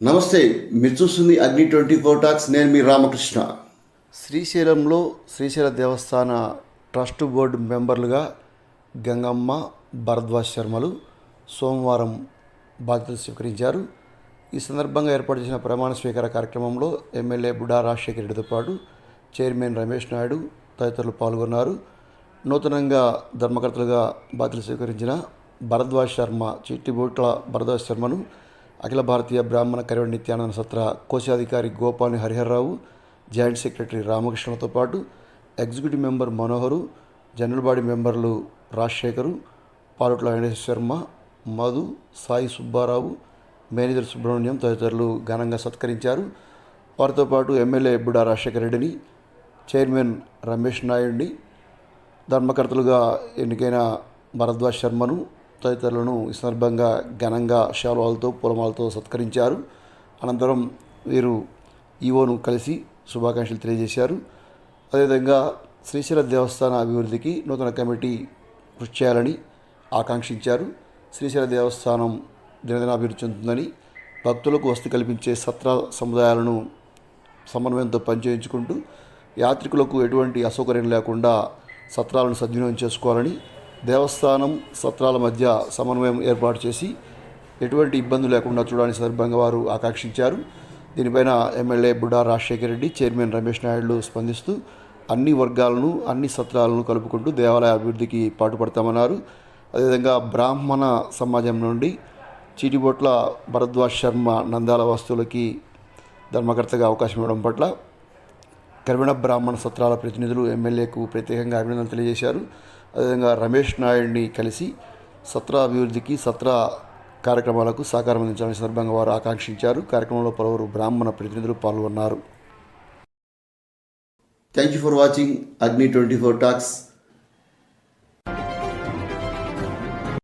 నమస్తే మీరు చూస్తుంది అగ్ని ట్వంటీ ఫోర్ టాక్స్ నేను మీ రామకృష్ణ. శ్రీశైలంలో శ్రీశైల దేవస్థాన ట్రస్ట్ బోర్డు మెంబర్లుగా గంగమ్మ భరద్వాజ్ శర్మలు సోమవారం బాధ్యతలు స్వీకరించారు. ఈ సందర్భంగా ఏర్పాటు చేసిన ప్రమాణ స్వీకార కార్యక్రమంలో ఎమ్మెల్యే బుడా రాజశేఖర రెడ్డితో పాటు చైర్మన్ రమేష్ నాయుడు తదితరులు పాల్గొన్నారు. నూతనంగా ధర్మకర్తలుగా బాధ్యతలు స్వీకరించిన భరద్వాజ్ శర్మ చిట్టి బోట్ల భరద్వాజ్ శర్మను అఖిల భారతీయ బ్రాహ్మణ కరివడి నిత్యానంద సత్ర కోశాధికారి గోపాని హరిహర్రావు జాయింట్ సెక్రటరీ రామకృష్ణతో పాటు executive member Manohar general body మెంబర్లు రాజశేఖరు పాలట్ల వెంకటేశ్వర శర్మ మధు సాయి సుబ్బారావు మేనేజర్ సుబ్రహ్మణ్యం తదితరులు ఘనంగా సత్కరించారు. వారితో పాటు ఎమ్మెల్యే బుడా రాజశేఖర రెడ్డిని చైర్మన్ రమేష్ నాయుడిని ధర్మకర్తలుగా ఎన్నికైన భరద్వాజ్ శర్మను తదితరులను ఈ సందర్భంగా ఘనంగా శాలువాలతో పూలమాలతో సత్కరించారు. అనంతరం వీరు ఈవోను కలిసి శుభాకాంక్షలు తెలియజేశారు. అదేవిధంగా శ్రీశైల దేవస్థాన అభివృద్ధికి నూతన కమిటీ కృషి చేయాలని ఆకాంక్షించారు. శ్రీశైల దేవస్థానం దినదిన అభివృద్ధి చెందుతుందని భక్తులకు వసతి కల్పించే సత్ర సముదాయాలను సమన్వయంతో పనిచేయించుకుంటూ యాత్రికులకు ఎటువంటి అసౌకర్యం లేకుండా సత్రాలను సద్వినియోగం చేసుకోవాలని దేవస్థానం సత్రాల మధ్య సమన్వయం ఏర్పాటు చేసి ఎటువంటి ఇబ్బంది లేకుండా చూడడానికి సందర్భంగా వారు ఆకాంక్షించారు. దీనిపైన ఎమ్మెల్యే బుడా రాజశేఖర రెడ్డి చైర్మన్ రమేష్ నాయుడు స్పందిస్తూ అన్ని వర్గాలను అన్ని సత్రాలను కలుపుకుంటూ దేవాలయ అభివృద్ధికి పాటుపడతామన్నారు. అదేవిధంగా బ్రాహ్మణ సమాజం నుండి చీటిబొట్ల భరద్వాజ్ శర్మ నందాల వస్తువులకి ధర్మకర్తగా అవకాశం ఇవ్వడం పట్ల కర్విణ బ్రాహ్మణ సత్రాల ప్రతినిధులు ఎమ్మెల్యేకు ప్రత్యేకంగా అభినందనలు తెలియజేశారు. అదేవిధంగా రమేష్ నాయుడిని కలిసి సత్రా అభివృద్ధికి సత్రా కార్యక్రమాలకు సహకారం అందించాలని సందర్భంగా వారు ఆకాంక్షించారు. కార్యక్రమంలో పలువురు బ్రాహ్మణ ప్రతినిధులు పాల్గొన్నారు. Thank you for watching Agni twenty four talks